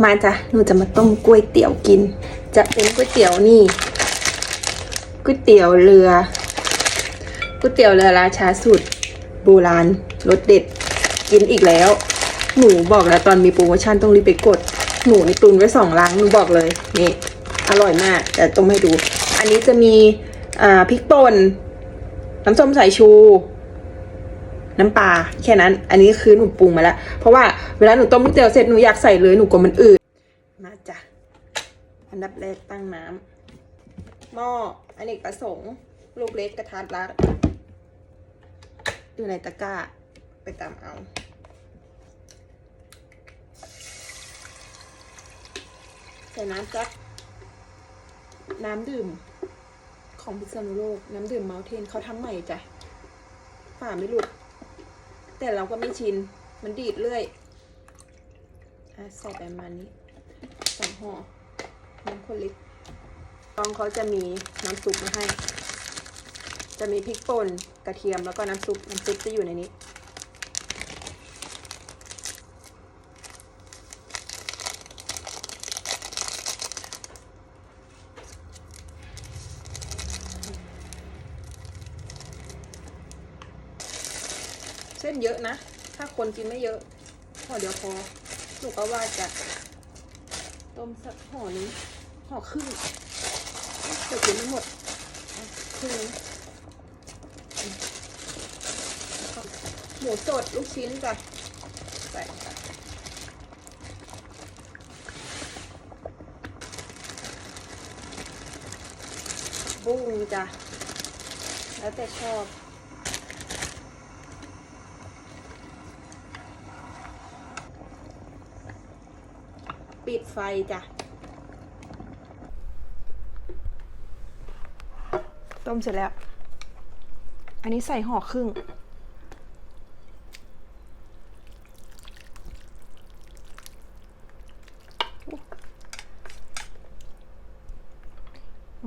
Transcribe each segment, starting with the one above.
มาจ้ะหนูจะมาต้มก๋วยเตี๋ยวกิน จะเป็นก๋วยเตี๋ยวนี่ก๋วยเตี๋ยวเรือก๋วยเตี๋ยวเรือราชาสูตรโบราณรสเด็ดกินอีกแล้ว หนูบอกแล้วตอนมีโปรโมชั่นต้องรีบไปกด หนูนี่ตุนไว้สองลังหนูบอกเลยนี่อร่อยมากแต่ต้องให้ดู อันนี้จะมีอ่าพริกป่นน้ำส้มสายชู น้ำปลาแค่นั้น อันนี้คือหนูปรุงมาแล้ว เพราะว่าเวลาหนูต้มก๋วยเตี๋ยวเสร็จหนูอยากใส่เลยหนูกลัวมันอืดมาจ้ะอันดับแรกตั้งน้ำหม้ออเนกประสงค์ลูกเล็กกระทัดรัดอยู่ในตะกร้าไปตามเอาใส่น้ำจักน้ำดื่มของพิษณุโลก น้ำดื่มเมาเทนเขาทำใหม่จ้ะฝาไม่หลุด แต่เราก็ไม่ชิน มันดีดเรื่อยอใส่ไปประมาณนี้สองห่อน้ำข้นเล็กกองเขาจะมีน้ำซุปมาให้ จะมีพริกป่นกระเทียมแล้วก็น้ำซุป น้ำซุปจะอยู่ในนี้ เส้นเยอะนะ ถ้าคนกินไม่เยอะห่อเดียวพอหนูก็ว่าจะต้มสักห่อนี้ห่อครึ่งจะกินไม่หมดครึ่งนึงอืมหมูสดลูกชิ้นจ้ะใส่บุ้งจ้ะแล้วแต่ชอบ ปิดไฟจ้ะ ต้มเสร็จแล้ว อันนี้ใส่ห่อครึ่ง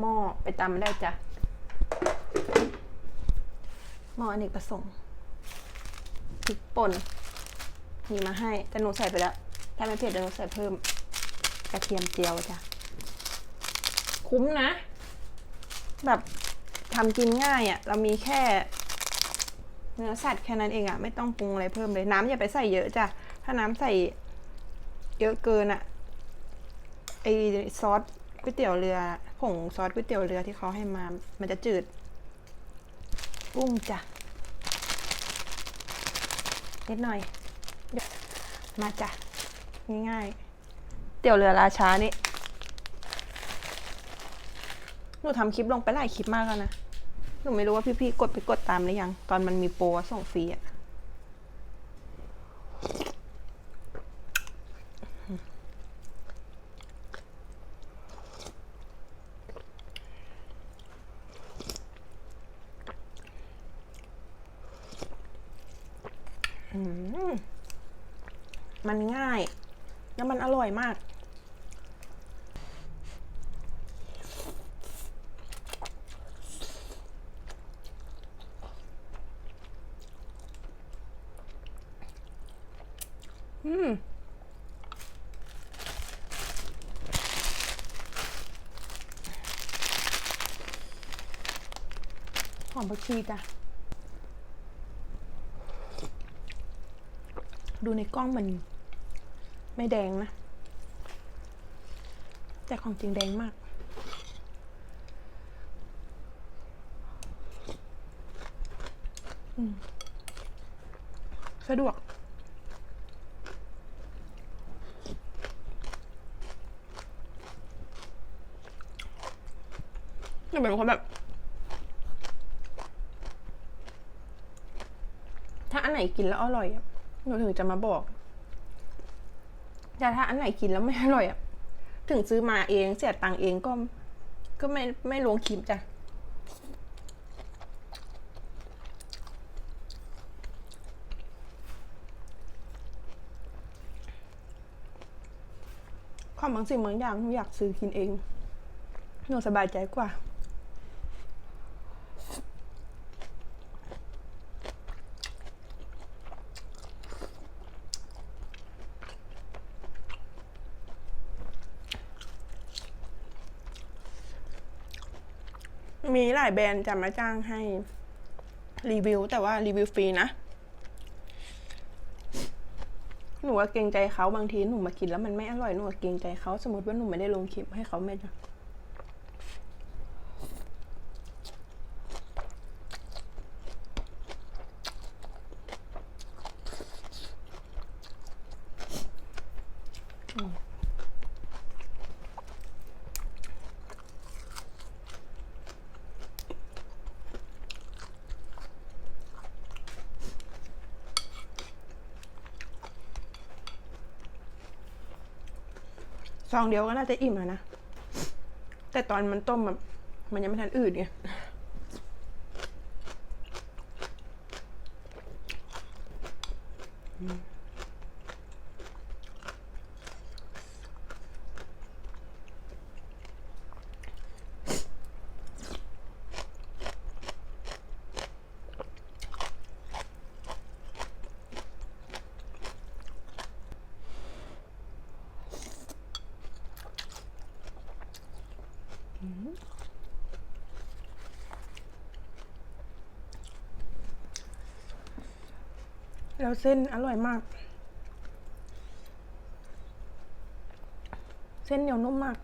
หม้อไปตำได้จ้ะ หม้ออเนกประสงค์พริกป่นมีมาให้ แต่หนูใส่ไปแล้ว ถ้าไม่เผ็ดเดี๋ยวหนูใส่เพิ่ม กระเทียมเจียวจ้ะ คุ้มนะ แบบทำกินง่ายอะ่ะ เรามีแค่ เนื้อสัตว์แค่นั้นเองอะ่ะ ไม่ต้องปรุงอะไรเพิ่มเลย น้ำอย่าไปใส่เยอะจ้ะ ถ้าน้ำใส่เยอะเกินอะ่ะไอซอสก๋วยเตี๋ยวเรือผงซอสก๋วยเตี๋ยวเรือที่เขาให้มา มันจะจืด กุ้งจ้ะนิดหน่อย มาจ้ะ ง่ายๆ เตี๋ยวเรือราชานี่ หนูทำคลิปลงไปหลายคลิปมากแล้วนะ หนูไม่รู้ว่าพี่ๆกดไปกดตามหรือยัง ตอนมันมีโปรส่งฟรีอะมันง่าย แล้วมันอร่อยมาก อืมหอมผักชีจ้ะ ดูในกล้องมัน ไม่แดงนะ แต่ของจริงแดงมากสะดวก หนูเป็นคนแบบ ถ้าอันไหนกินแล้วอร่อยอะหนูถึงจะมาบอก แต่ถ้าอันไหนกินแล้วไม่อร่อยอะถึงซื้อมาเองเสียตังค์เองก็ ก็ไม่ไม่ลงคลิปจ้ะความบางสิ่งบางอย่างหนูอยากซื้อกินเองหนูสบายใจกว่า มีหลายแบรนด์จะมาจ้างให้รีวิว แต่ว่ารีวิวฟรีนะ หนูว่าเกรงใจเขาบางทีหนูมากินแล้วมันไม่อร่อยหนูว่าเกรงใจเขาสมมติว่าหนูไม่ได้ลงคลิปให้เขาไม่จ้ะ ซองเดียวก็น่าจะอิ่มแล้วนะ แต่ตอนมันต้มแบบมันยังไม่ทันอืดไง แล้วเส้นอร่อยมาก เส้นเหนียวนุ่มมาก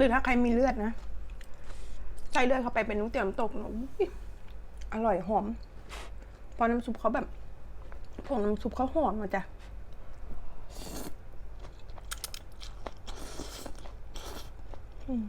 รือถ้าใครมีเลือดนะใส่เลือดเข้าไปเป็นนุ่งเตี๋ยวน้ำตกนะอร่อยหอม พอน้ำซุปเขาแบบผงน้ำซุปเขาหอมมาจ้ะอืม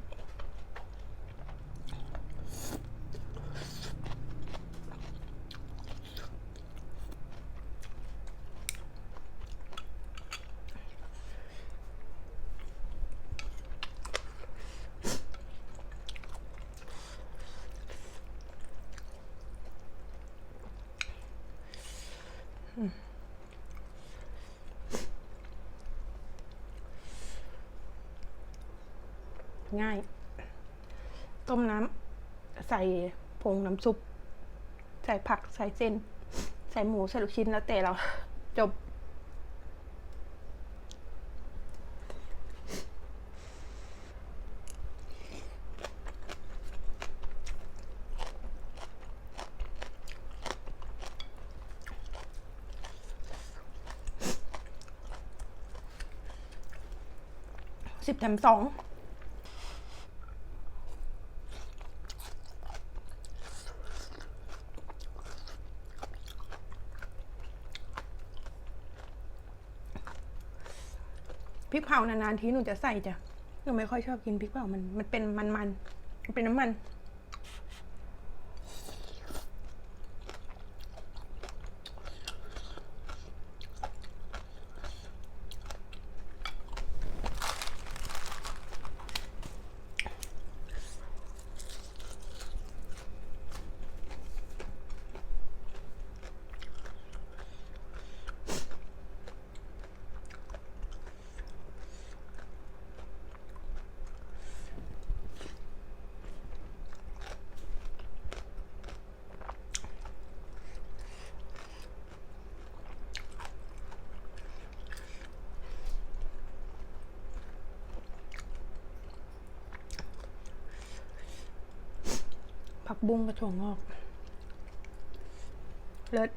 ง่าย ต้มน้ำใส่ผงน้ำซุป ใส่ผักใส่เส้น ใส่หมูใส่ลูกชิ้นแล้วแต่เรา จบ สิบแถมสอง พริกเผานานๆทีหนูจะใส่จ้ะหนูไม่ค่อยชอบกินพริกเผามันมันเป็นมันมันเป็นน้ำมัน ผักบุ้งกระถั่วงอก เลิศ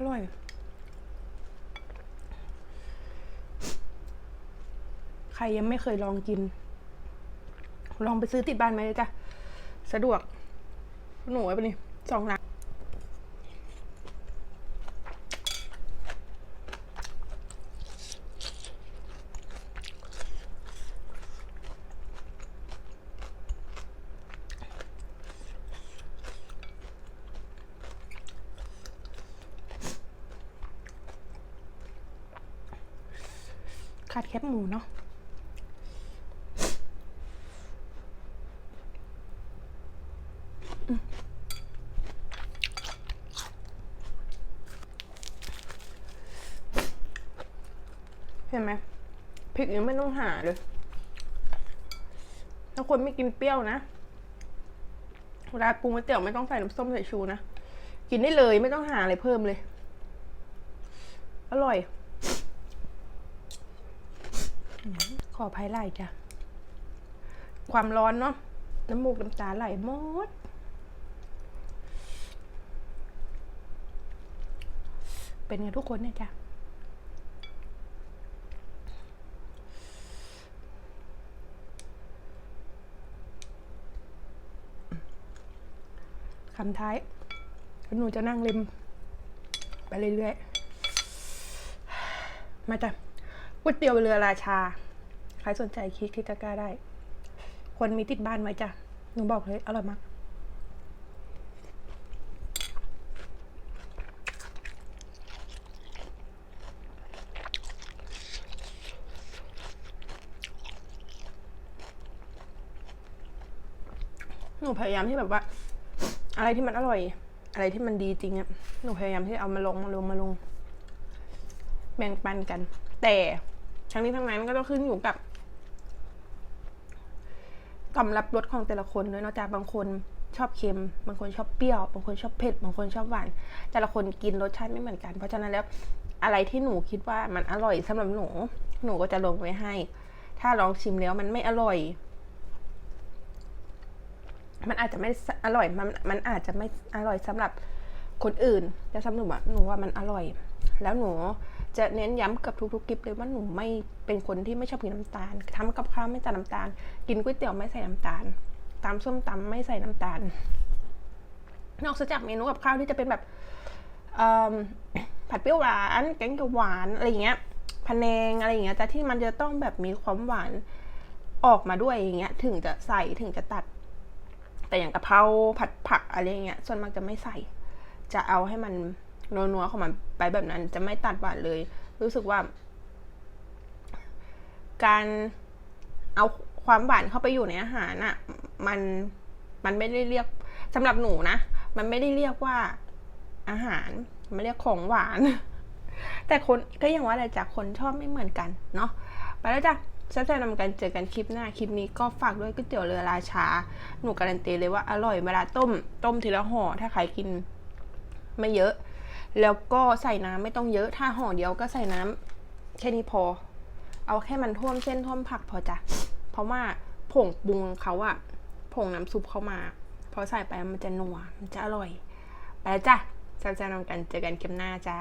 อร่อย ใครยังไม่เคยลองกิน ลองไปซื้อติดบ้านไหมจ้ะ สะดวก หนูไว้ปะนี่สองล้าน ขาดแคบหมูเนาะเห็นไหมพริกยังไม่ต้องหาเลย ถ้าคนไม่กินเปรี้ยวนะเวลาปรุงก๋วยเตี๋ยวไม่ต้องใส่น้ำส้มสายชูนะ กินได้เลยไม่ต้องหาอะไรเพิ่มเลย อร่อย ขอภัยไหลจ้ะ ความร้อนเนาะ น้ำมูกน้ำตาไหลหมด เป็นไงทุกคนเนี่ยจ้ะคำท้ายแล้วหนูจะนั่งริม ไปเรื่อยๆ มาจ้ะ ก๋วยเตี๋ยวเรือราชา ใครสนใจคลิกคลิกกล้าได้ควรมีติดบ้านไว้จ้ะ หนูบอกเลย อร่อยมากหนูพยายามที่แบบว่า อะไรที่มันอร่อย อะไรที่มันดีจริงอะหนูพยายามที่เอามาลงมาลงมาลง แบ่งปันกัน แต่ ทั้งนี้ทั้งนั้นก็ต้องขึ้นอยู่กับกำรับรสของแต่ละคนด้วยนะจ้าบางคนชอบเค็ม บางคนชอบเปรี้ยว บางคนชอบเผ็ด บางคนชอบหวาน แต่ละคนกินรสชาติไม่เหมือนกัน เพราะฉะนั้นแล้วอะไรที่หนูคิดว่ามันอร่อยสำหรับหนู หนูก็จะลงไว้ให้ ถ้าลองชิมแล้วมันไม่อร่อย มันอาจจะไม่อร่อย มันมันอาจจะไม่อร่อยสำหรับคนอื่น แต่สำหรับหนูว่ามันอร่อย แล้วหนูจะเน้นย้ำกับทุกๆคลิปเลยว่าหนูไม่เป็นคนที่ไม่ชอบกินน้ำตาลทำกับข้าวไม่ใส่น้ำตาล กินก๋วยเตี๋ยวไม่ใส่น้ำตาลตำส้มตำไม่ใส่น้ำตาล นอกจากเมนูกับข้าวที่จะเป็นแบบผัดเปรี้ยวหวานแกงเขียวหวานอะไรอย่างเงี้ยพะแนงอะไรอย่างเงี้ยแต่ที่มันจะต้องแบบมีความหวานออกมาด้วยอย่างเงี้ย ถึงจะใส่ถึงจะตัด แต่อย่างกะเพราผัดผักอะไรอย่างเงี้ยส่วนมากจะไม่ใส่ จะเอาให้มัน นัวๆของมันไปแบบนั้น จะไม่ตัดหวานเลย รู้สึกว่า การเอาความหวานเข้าไปอยู่ในอาหารอะมันมันไม่ได้เรียกสำหรับหนูนะมันไม่ได้เรียกว่าอาหารมันเรียกของหวาน แต่คนก็ยังว่าอะไรจากคนชอบไม่เหมือนกันเนาะไปแล้วจ้ะแซ่บๆนำกันเจอกันคลิปหน้า คลิปนี้ก็ฝากด้วยก๋วยเตี๋ยวเรือราชา หนูการันตีเลยว่าอร่อยเวลาต้ม ต้มทีละห่อถ้าใครกินไม่เยอะ แล้วก็ใส่น้ำไม่ต้องเยอะถ้าห่อเดียวก็ใส่น้ำแค่นี้พอ เอาแค่มันท่วมเส้นท่วมผักพอจ้ะเพราะว่าผงปรุงเขาอะผงน้ำซุปเขามาพอใส่ไปมันจะนัวมันจะอร่อย ไปแล้วจ้ะแซ่บๆนำกันเจอกันคลิปหน้าจ้า